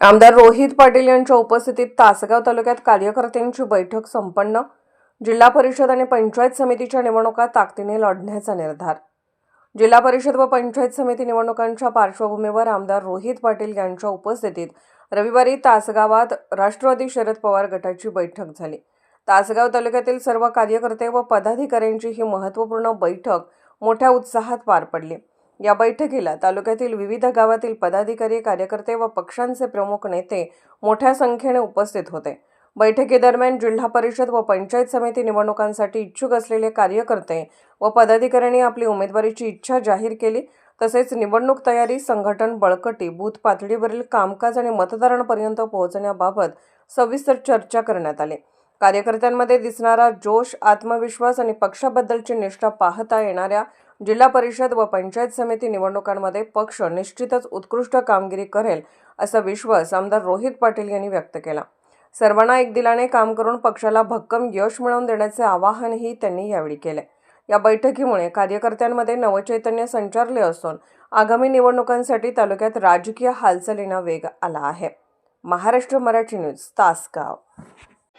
आमदार रोहित पाटील यांच्या उपस्थितीत तासगाव तालुक्यात कार्यकर्त्यांची बैठक संपन्न. जिल्हा परिषद आणि पंचायत समितीच्या निवडणुका ताकदीने लढण्याचा निर्धार. जिल्हा परिषद व पंचायत समिती निवडणुकांच्या पार्श्वभूमीवर आमदार रोहित पाटील यांच्या उपस्थितीत रविवारी तासगावात राष्ट्रवादी शरद पवार गटाची बैठक झाली. तासगाव तालुक्यातील सर्व कार्यकर्ते व पदाधिकाऱ्यांची ही महत्त्वपूर्ण बैठक मोठ्या उत्साहात पार पडली. या बैठकीला तालुक्यातील विविध गावातील पदाधिकारी कार्यकर्ते व पक्षांचे प्रमुख नेते मोठ्या संख्येने उपस्थित होते. बैठकीदरम्यान जिल्हा परिषद व पंचायत समिती निवडणुकांसाठी इच्छुक असलेले कार्यकर्ते व पदाधिकाऱ्यांनी आपली उमेदवारीची इच्छा जाहीर केली. तसेच निवडणूक तयारी संघटन बळकटी बूथ पातळीवरील कामकाज आणि मतदारांपर्यंत पोहोचण्याबाबत सविस्तर चर्चा करण्यात आली. कार्यकर्त्यांमध्ये दिसणारा जोश आत्मविश्वास आणि पक्षाबद्दलची निष्ठा पाहता येणाऱ्या जिल्हा परिषद व पंचायत समिती निवडणुकांमध्ये पक्ष निश्चितच उत्कृष्ट कामगिरी करेल असा विश्वास आमदार रोहित पाटील यांनी व्यक्त केला. सर्वांना एक दिलाने काम करून पक्षाला भक्कम यश मिळवून देण्याचे आवाहनही त्यांनी यावेळी केले. या बैठकीमुळे कार्यकर्त्यांमध्ये नवचैतन्य संचारले असून आगामी निवडणुकांसाठी तालुक्यात राजकीय हालचालींना वेग आला आहे. महाराष्ट्र मराठी न्यूज तासगाव.